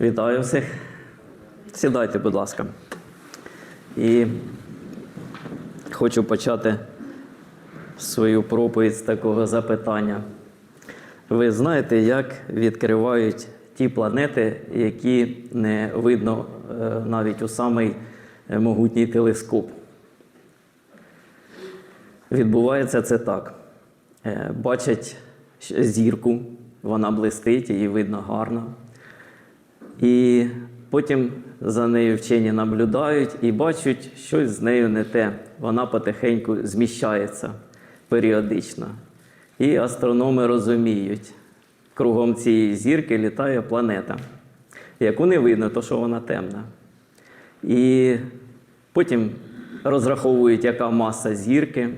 Вітаю всіх. Сідайте, будь ласка. І хочу почати свою проповідь з такого запитання. Ви знаєте, як відкривають ті планети, які не видно е, навіть у самий е, могутній телескоп? Відбувається це так. Е, Бачать зірку, вона блистить, її видно гарно. І потім за нею вчені наблюдають і бачать, щось з нею не те. Вона потихеньку зміщається періодично. І астрономи розуміють, кругом цієї зірки літає планета, яку не видно, то що вона темна. І потім розраховують, яка маса зірки,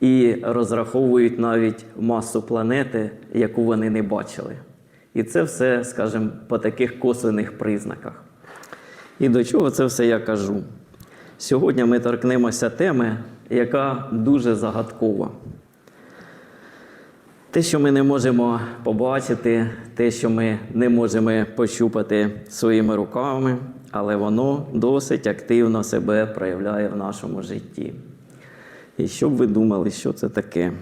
і розраховують навіть масу планети, яку вони не бачили. І це все, скажімо, по таких косвених признаках. І до чого це все я кажу? Сьогодні ми торкнемося теми, яка дуже загадкова. Те, що ми не можемо побачити, те, що ми не можемо пощупати своїми руками, але воно досить активно себе проявляє в нашому житті. І що б ви думали, що це таке?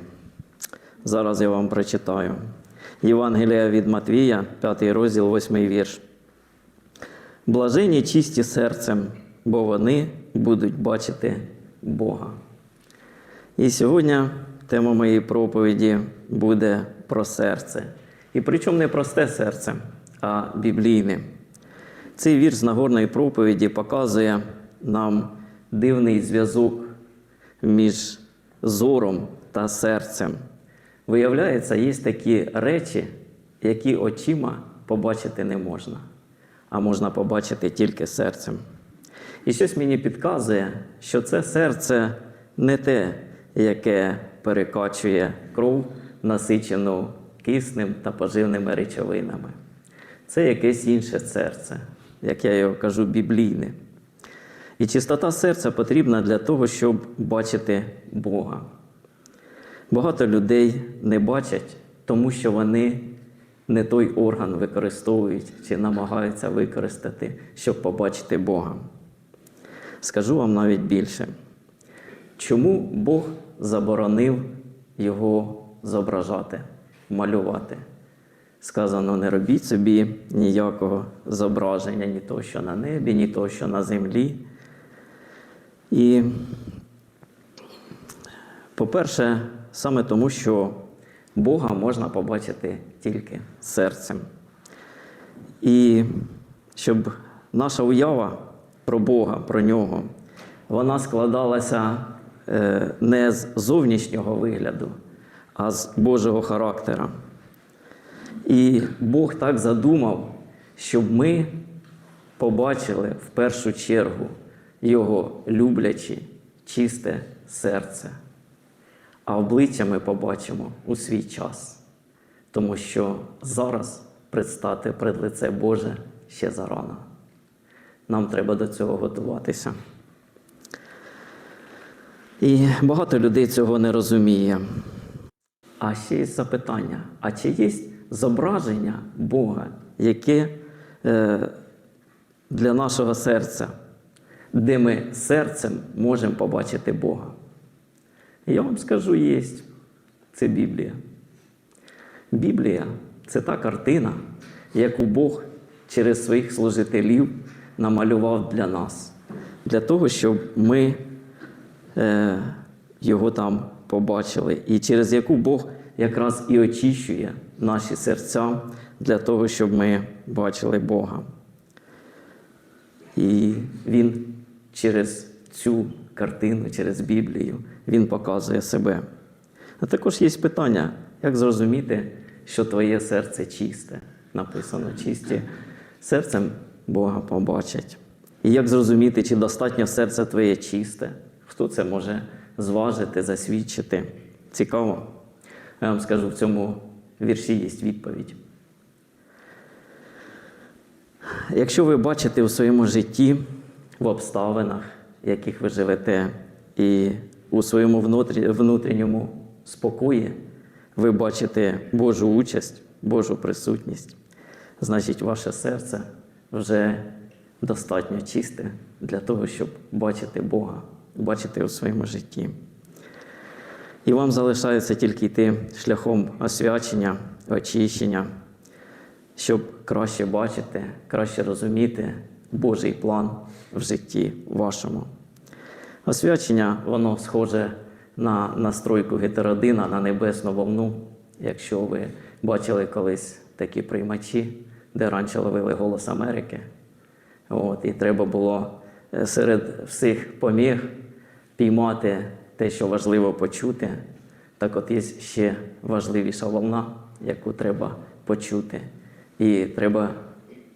Зараз я вам прочитаю. Євангелія від Матвія, 5 розділ, 8 вірш. Блажені чисті серцем, бо вони будуть бачити Бога. І сьогодні тема моєї проповіді буде про серце. І причому не просте серце, а біблійне. Цей вірш з Нагорної проповіді показує нам дивний зв'язок між зором та серцем. Виявляється, є такі речі, які очима побачити не можна, а можна побачити тільки серцем. І щось мені підказує, що це серце не те, яке перекачує кров, насичену киснем та поживними речовинами. Це якесь інше серце, як я його кажу, біблійне. І чистота серця потрібна для того, щоб бачити Бога. Багато людей не бачать, тому що вони не той орган використовують чи намагаються використати, щоб побачити Бога. Скажу вам навіть більше. Чому Бог заборонив його зображати, малювати? Сказано, не робіть собі ніякого зображення, ні того, що на небі, ні того, що на землі. І, по-перше, саме тому, що Бога можна побачити тільки серцем. І щоб наша уява про Бога, про нього, вона складалася е, не з зовнішнього вигляду, а з Божого характера. І Бог так задумав, щоб ми побачили в першу чергу Його любляче, чисте серце. А обличчя ми побачимо у свій час, тому що зараз предстати пред лице Боже ще зарано. Нам треба до цього готуватися. І багато людей цього не розуміє. А ще є запитання: а чи є зображення Бога, яке е, для нашого серця, де ми серцем можемо побачити Бога? Я вам скажу, є. Це Біблія. Біблія це та картина, яку Бог через своїх служителів намалював для нас, для того, щоб ми е, його там побачили, і через яку Бог якраз і очищує наші серця для того, щоб ми бачили Бога. І Він через цю картину, через Біблію, Він показує себе. А також є питання, як зрозуміти, що твоє серце чисте. Написано, чисті серцем Бога побачать. І як зрозуміти, чи достатньо серце твоє чисте? Хто це може зважити, засвідчити? Цікаво. Я вам скажу, в цьому вірші є відповідь. Якщо ви бачите у своєму житті, в обставинах, в яких ви живете, і у своєму внутрішньому спокої, ви бачите Божу участь, Божу присутність, значить, ваше серце вже достатньо чисте для того, щоб бачити Бога, бачити у своєму житті. І вам залишається тільки йти шляхом освячення, очищення, щоб краще бачити, краще розуміти Божий план в житті вашому. Освячення, воно схоже на настройку гетеродина, на небесну волну. Якщо ви бачили колись такі приймачі, де раніше ловили голос Америки, От, і треба було е, серед всіх поміг піймати те, що важливо почути. Так от є ще важливіша волна, яку треба почути. І треба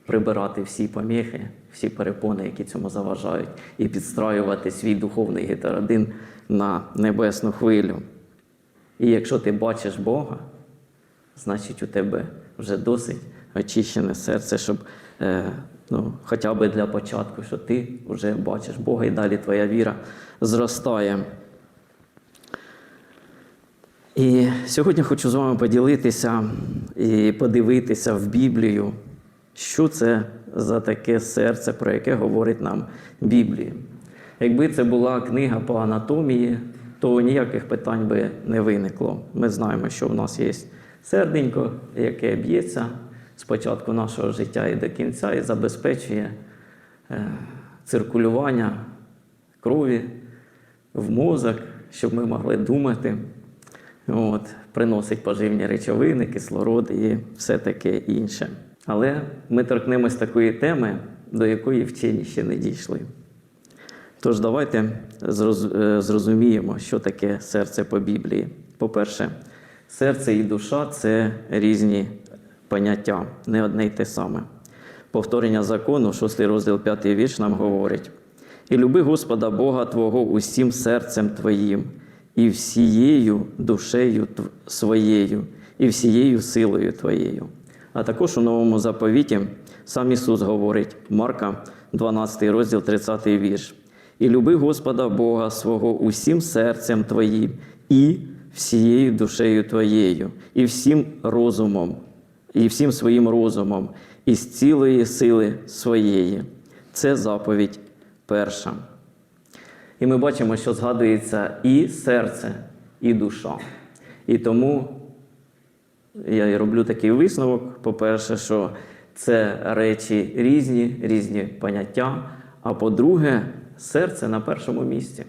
прибирати всі поміхи, всі перепони, які цьому заважають, і підстраювати свій духовний гетеродин на небесну хвилю. І якщо ти бачиш Бога, значить у тебе вже досить очищене серце, щоб е, ну, хоча б для початку, що ти вже бачиш Бога і далі твоя віра зростає. І сьогодні хочу з вами поділитися і подивитися в Біблію, що це за таке серце, про яке говорить нам Біблія. Якби це була книга по анатомії, то ніяких питань би не виникло. Ми знаємо, що в нас є серденько, яке б'ється з початку нашого життя і до кінця, і забезпечує е, циркулювання крові в мозок, щоб ми могли думати. От, приносить поживні речовини, кислород і все таке інше. Але ми торкнемось такої теми, до якої вчені ще не дійшли. Тож давайте е, зрозуміємо, що таке серце по Біблії. По-перше, серце і душа це різні поняття, не одне й те саме. Повторення закону, 6 розділ 5 вірш нам говорить: І люби Господа Бога Твого усім серцем Твоїм, і всією душею своєю, і всією силою Твоєю. А також у новому заповіті сам Ісус говорить, Марка, 12 розділ, 30 вірш. І люби Господа Бога свого усім серцем Твоїм, і всією душею Твоєю, і всім розумом, і всім своїм розумом, і з цілої сили своєї. Це заповідь перша. І ми бачимо, що згадується і серце, і душа. І тому я роблю такий висновок. По-перше, що це речі різні, різні поняття. А по-друге, серце на першому місці.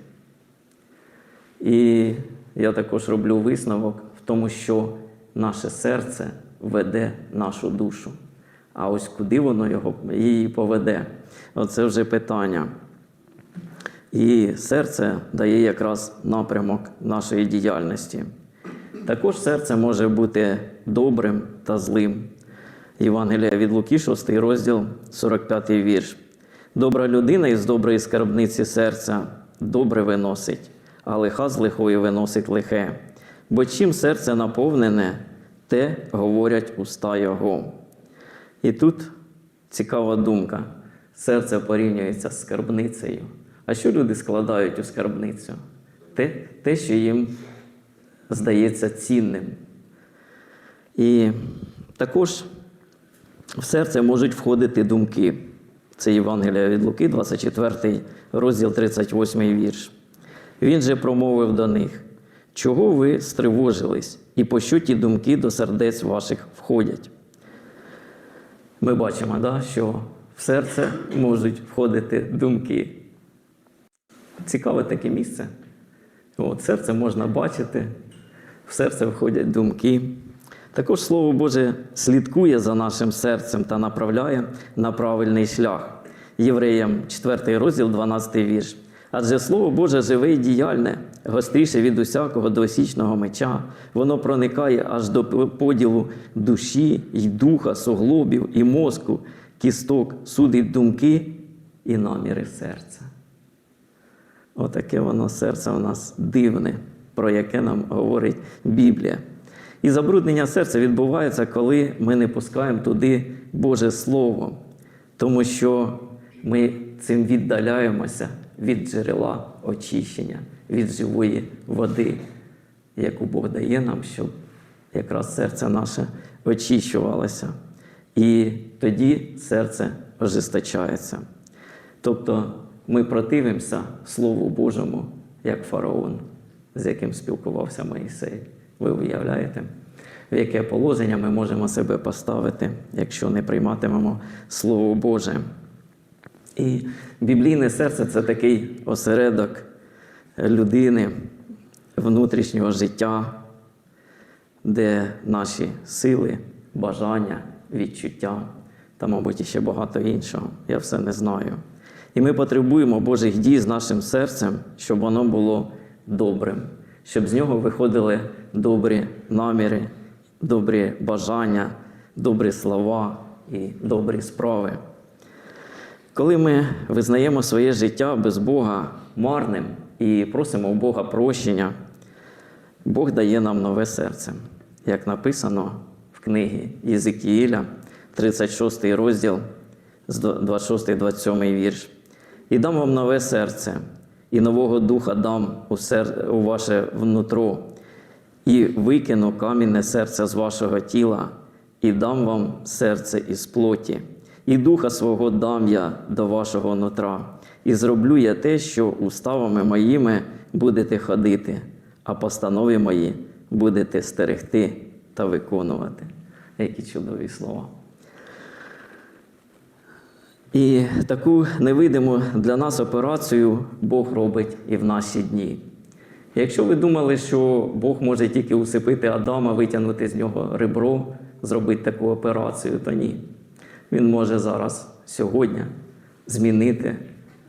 І я також роблю висновок в тому, що наше серце веде нашу душу. А ось куди воно його, її поведе? Оце вже питання. І серце дає якраз напрямок нашої діяльності. Також серце може бути добрим та злим. Євангелія від Луки, 6 розділ, 45 вірш. Добра людина із доброї скарбниці серця добре виносить, а лиха з лихої виносить лихе. Бо чим серце наповнене, те говорять уста його. І тут цікава думка. Серце порівнюється з скарбницею. А що люди складають у скарбницю? Те, те що їм здається цінним. І також в серце можуть входити думки. Це Євангелія від Луки, 24 розділ 38 вірш. Він же промовив до них: чого ви стривожились, і по що ті думки до сердець ваших входять? Ми бачимо, да, що в серце можуть входити думки. Цікаве таке місце. От, серце можна бачити, в серце входять думки. Також Слово Боже слідкує за нашим серцем та направляє на правильний шлях. Євреям 4 розділ, 12 вірш. Адже Слово Боже живе і діяльне, гостріше від усякого двосічного меча, воно проникає аж до поділу душі й духа, суглобів і мозку, кісток, судить думки і наміри серця. Отаке воно серце у нас дивне, про яке нам говорить Біблія. І забруднення серця відбувається, коли ми не пускаємо туди Боже Слово, тому що ми цим віддаляємося від джерела очищення, від живої води, яку Бог дає нам, щоб якраз серце наше очищувалося. І тоді серце ожесточається. Тобто ми противимося Слову Божому, як фараон, з яким спілкувався Моїсей. Ви уявляєте, в яке положення ми можемо себе поставити, якщо не прийматимемо Слово Боже. І біблійне серце це такий осередок людини, внутрішнього життя, де наші сили, бажання, відчуття та, мабуть, ще багато іншого. Я все не знаю. І ми потребуємо Божих дій з нашим серцем, щоб воно було добрим, щоб з нього виходили добрі наміри, добрі бажання, добрі слова і добрі справи. Коли ми визнаємо своє життя без Бога марним і просимо у Бога прощення, Бог дає нам нове серце, як написано в книгі Єзикіїля, 36 розділ, з 26-27 вірш. І дам вам нове серце, і нового духа дам у, сер... у ваше внутро, і викину камінне серце з вашого тіла, і дам вам серце із плоті, і духа свого дам я до вашого нутра, і зроблю я те, що уставами моїми будете ходити, а постанови мої будете стерегти та виконувати. Які чудові слова. І таку невидиму для нас операцію Бог робить і в наші дні. Якщо ви думали, що Бог може тільки усипити Адама, витягнути з нього ребро, зробити таку операцію, то ні. Він може зараз, сьогодні, змінити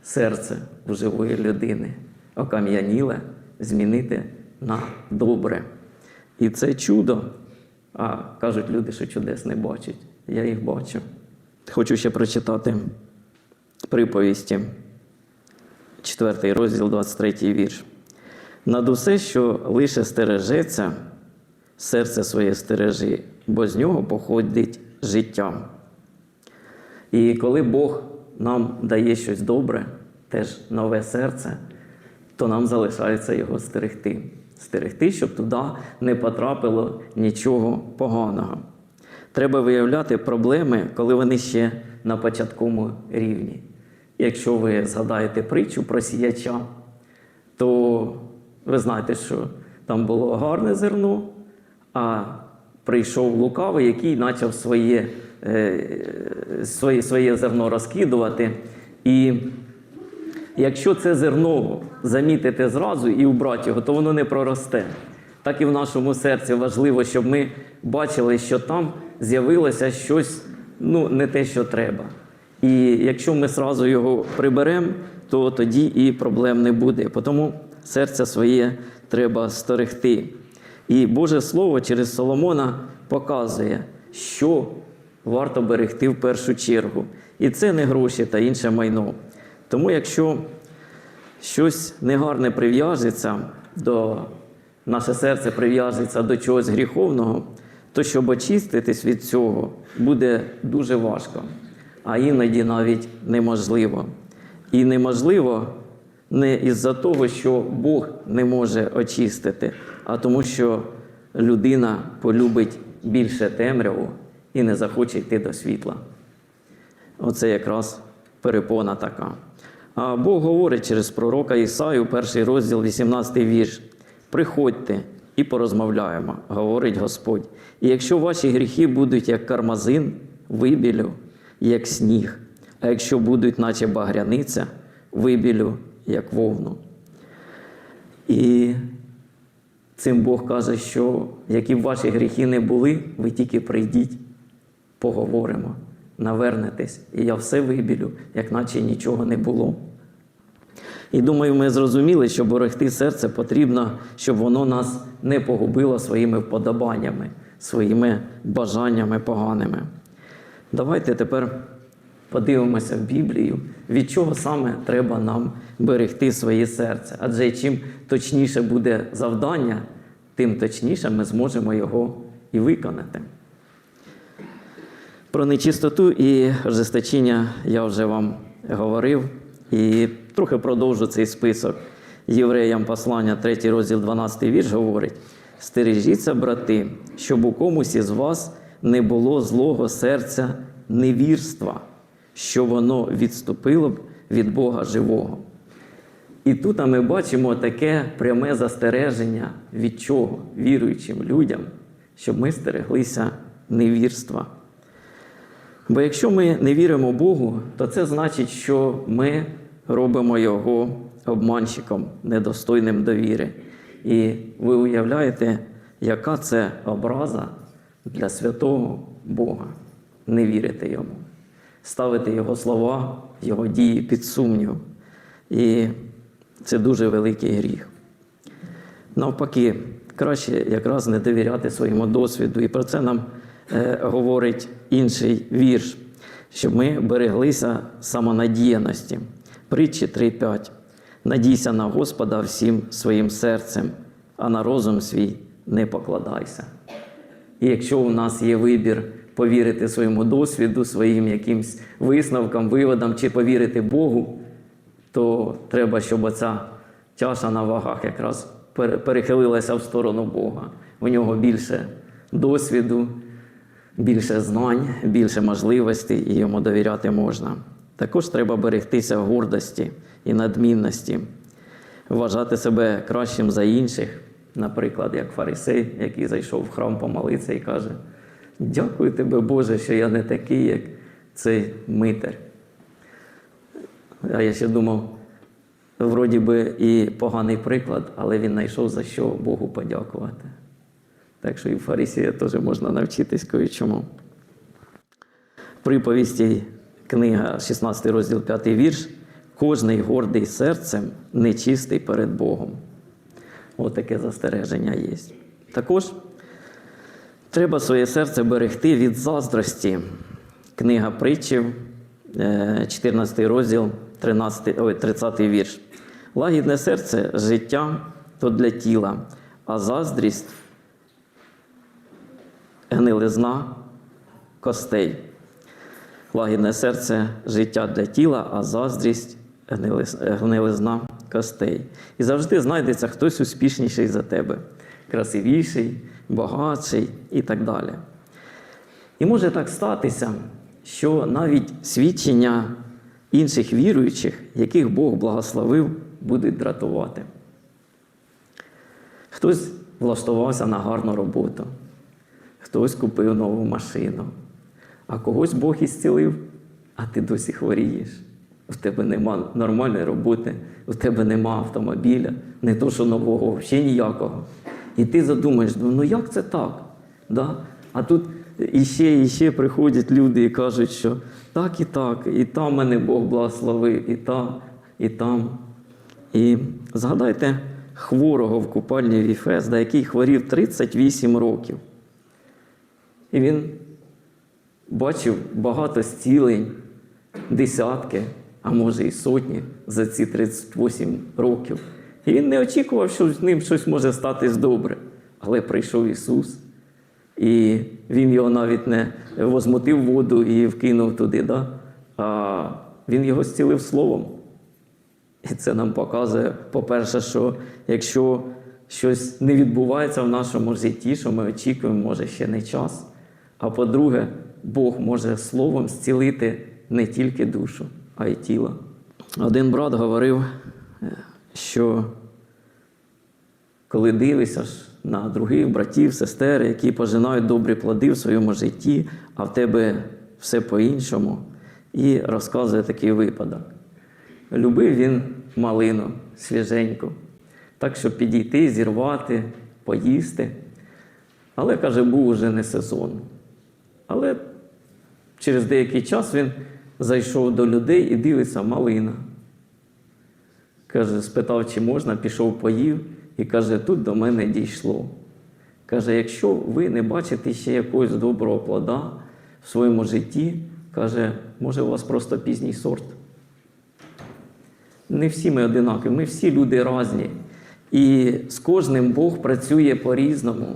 серце у живої людини, окам'яніле, змінити на добре. І це чудо. А кажуть люди, що чудес не бачать. Я їх бачу. Хочу ще прочитати приповісті, 4 розділ, 23 вірш. Над усе, що лише стережеться, серце своє стережи, бо з нього походить життя. І коли Бог нам дає щось добре, теж нове серце, то нам залишається його стерегти. Стерегти, щоб туди не потрапило нічого поганого. Треба виявляти проблеми, коли вони ще на початковому рівні. Якщо ви згадаєте притчу про сіяча, то ви знаєте, що там було гарне зерно, а прийшов лукавий, який почав своє, е, своє, своє зерно розкидувати. І якщо це зерно замітити зразу і убрати його, то воно не проросте. Так і в нашому серці важливо, щоб ми бачили, що там з'явилося щось ну, не те, що треба. І якщо ми зразу його приберемо, то тоді і проблем не буде. Тому серце своє треба стерегти. І Боже Слово через Соломона показує, що варто берегти в першу чергу. І це не гроші та інше майно. Тому якщо щось негарне прив'яжеться до наше серце прив'яжеться до чогось гріховного, то щоб очиститись від цього, буде дуже важко, а іноді навіть неможливо. І неможливо не із-за того, що Бог не може очистити, а тому, що людина полюбить більше темряву і не захоче йти до світла. Оце якраз перепона така. А Бог говорить через пророка Ісаю, перший розділ, 18 вірш. Приходьте і порозмовляємо, говорить Господь. І якщо ваші гріхи будуть як кармазин, вибілю, як сніг, а якщо будуть, наче багряниця, вибілю, як вовну. І цим Бог каже, що які б ваші гріхи не були, ви тільки прийдіть, поговоримо, навернетесь, і я все вибілю, як наче нічого не було. І думаю, ми зрозуміли, що берегти серце потрібно, щоб воно нас не погубило своїми вподобаннями, своїми бажаннями поганими. Давайте тепер подивимося в Біблію, від чого саме треба нам берегти своє серце. Адже чим точніше буде завдання, тим точніше ми зможемо його і виконати. Про нечистоту і ожесточіння я вже вам говорив. І трохи продовжу цей список. Євреям послання, 3 розділ 12 вірш говорить: стережіться, брати, щоб у комусь із вас не було злого серця невірства, що воно відступило б від Бога живого. І тут ми бачимо таке пряме застереження від чого віруючим людям, щоб ми стереглися невірства. Бо якщо ми не віримо Богу, то це значить, що ми робимо його обманщиком, недостойним довіри. І ви уявляєте, яка це образа для святого Бога не вірити йому, ставити Його слова, Його дії під сумнів. І це дуже великий гріх. Навпаки, краще якраз не довіряти своєму досвіду. І про це нам е, говорить інший вірш, щоб ми береглися самонадіяності. Притчі 3.5. Надійся на Господа всім своїм серцем, а на розум свій не покладайся. І якщо у нас є вибір повірити своєму досвіду, своїм якимсь висновкам, виводам чи повірити Богу, то треба, щоб оця чаша на вагах якраз перехилилася в сторону Бога. У нього більше досвіду, більше знань, більше можливостей, і йому довіряти можна. Також треба берегтися гордості і надмінності, вважати себе кращим за інших, наприклад, як фарисей, який зайшов в храм помолитися і каже: Дякую тебе, Боже, що я не такий, як цей митер. А я ще думав, вроді би і поганий приклад, але він знайшов за що Богу подякувати. Так що і в фарисія теж можна навчитись кое-чому. Приповісті, книга, 16 розділ, 5 вірш. Кожний гордий серцем нечистий перед Богом. Ось таке застереження є. Також треба своє серце берегти від заздрості. Книга притчів, е, 14 розділ, 13, ой, 30 вірш. Лагідне серце життя то для тіла, а заздрість гнилизна костей. Лагідне серце життя для тіла, а заздрість гнилизна костей. І завжди знайдеться хтось успішніший за тебе, красивіший, багатший і так далі. І може так статися, що навіть свідчення інших віруючих, яких Бог благословив, будуть дратувати. Хтось влаштувався на гарну роботу, хтось купив нову машину, а когось Бог ісцілив, а ти досі хворієш. У тебе нема нормальної роботи, у тебе нема автомобіля, не то, що нового, взагалі ніякого. І ти задумаєш, ну ну як це так? Да? А тут іще, іще приходять люди і кажуть, що так і так, і там мене Бог благословив, і там, і там. І згадайте хворого в купальні Віфезда, який хворів 38 років. І він бачив багато зцілень, десятки, а може і сотні за ці 38 років. І він не очікував, що з ним щось може статись добре. Але прийшов Ісус, і Він його навіть не возмутив воду і вкинув туди, да? а Він його зцілив словом. І це нам показує, по-перше, що якщо щось не відбувається в нашому житті, що ми очікуємо, може ще не час. А по-друге, Бог може словом зцілити не тільки душу, а й тіло. Один брат говорив, е, що коли дивишся на других братів, сестер, які пожинають добрі плоди в своєму житті, а в тебе все по-іншому, і розказує такий випадок. Любив він малину свіженьку, так, щоб підійти, зірвати, поїсти. Але, каже, був уже не сезон. Але через деякий час він зайшов до людей і дивиться малина. Каже, спитав, чи можна, пішов, поїв, і каже, тут до мене дійшло. Каже, якщо ви не бачите ще якогось доброго плода в своєму житті, каже, може, у вас просто пізній сорт. Не всі ми одинакові, ми всі люди різні. І з кожним Бог працює по-різному.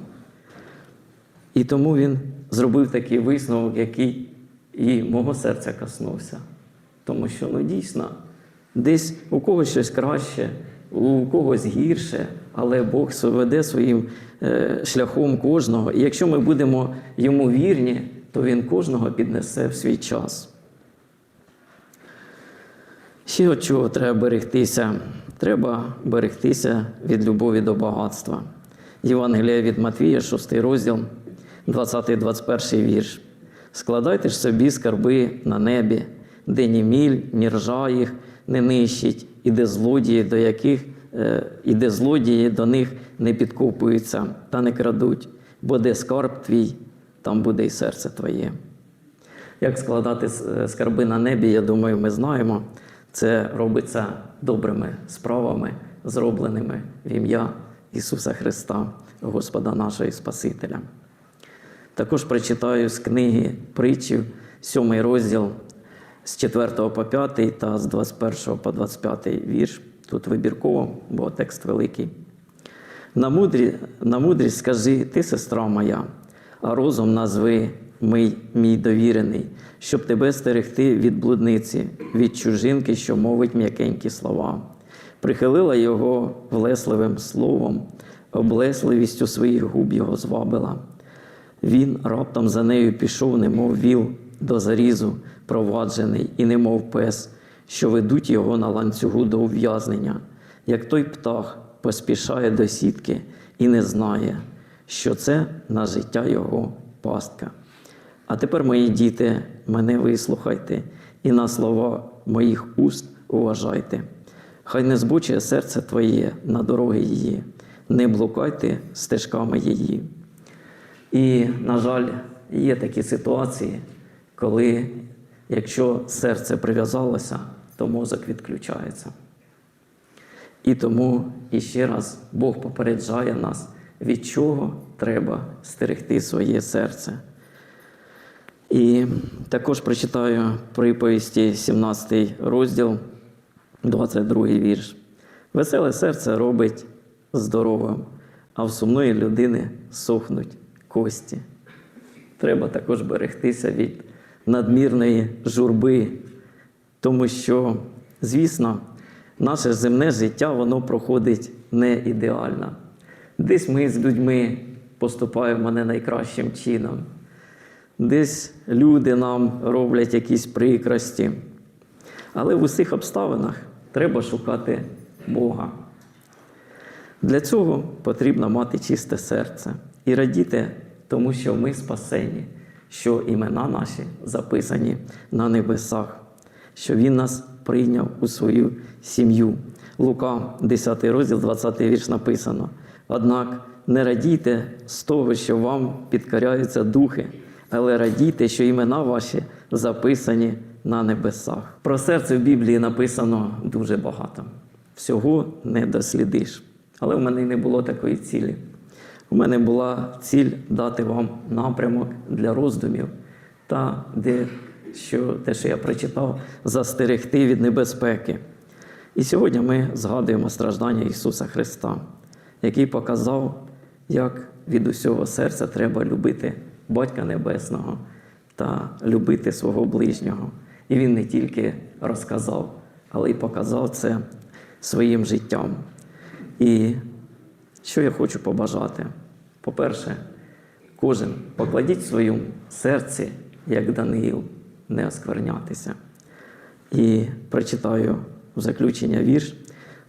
І тому він зробив такий висновок, який і мого серця коснувся. Тому що ну, дійсно, десь у когось щось краще, у когось гірше, але Бог веде своїм е, шляхом кожного. І якщо ми будемо йому вірні, то Він кожного піднесе в свій час. Ще от чого треба берегтися? Треба берегтися від любові до багатства. Євангелія від Матвія, 6 розділ, 20-21 вірш. Складайте ж собі скарби на небі, де ні міль, ні ржа їх не нищить, і де злодії, до яких е, і де злодії до них не підкопуються та не крадуть, бо де скарб твій, там буде і серце твоє. Як складати е, скарби на небі, я думаю, ми знаємо. Це робиться добрими справами, зробленими в ім'я Ісуса Христа, Господа нашого і Спасителя. Також прочитаю з книги притчів, 7 розділ з 4 по 5 та з 21 по 25 вірш. Тут вибірково, бо текст великий. На, мудрі, на мудрість скажи, ти сестра моя, а розум назви мій, мій довірений, щоб тебе стерегти від блудниці, від чужинки, що мовить м'якенькі слова. Прихилила його влесливим словом, облесливістю своїх губ його звабила. Він раптом за нею пішов, немов віл до зарізу, проваджений, і немов пес, що ведуть його на ланцюгу до ув'язнення, як той птах поспішає до сітки і не знає, що це на життя його пастка. А тепер, мої діти, мене вислухайте, і на слова моїх уст уважайте. Хай не збучує серце твоє на дороги її, не блукайте стежками її. І, на жаль, є такі ситуації, коли, якщо серце прив'язалося, то мозок відключається. І тому іще раз Бог попереджає нас, від чого треба стерегти своє серце. І також прочитаю приповісті 17 розділ, 22 вірш. Веселе серце робить здоровим, а в сумної людини сохнуть кості. Треба також берегтися від надмірної журби, тому що, звісно, наше земне життя воно проходить не ідеально. Десь ми з людьми поступаємо не найкращим чином, десь люди нам роблять якісь прикрості. Але в усіх обставинах треба шукати Бога. Для цього потрібно мати чисте серце і радіти, тому що ми спасені, що імена наші записані на небесах, що Він нас прийняв у свою сім'ю. Лука, 10 розділ, 20 вірш написано. Однак не радійте з того, що вам підкоряються духи, але радійте, що імена ваші записані на небесах. Про серце в Біблії написано дуже багато. Всього не дослідиш. Але в мене не було такої цілі. У мене була ціль дати вам напрямок для роздумів та де, що, те, що я прочитав, застерегти від небезпеки. І сьогодні ми згадуємо страждання Ісуса Христа, який показав, як від усього серця треба любити Батька Небесного та любити свого ближнього. І Він не тільки розказав, але й показав це своїм життям. І що я хочу побажати? По-перше, кожен покладіть в своєму серці, як Даниїл, не осквернятися. І прочитаю в заключення вірш,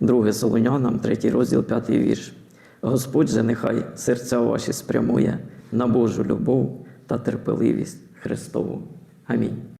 2 Солонянам, 3 розділ, 5 вірш. Господь же нехай серця ваші спрямує на Божу любов та терпеливість Христову. Амінь.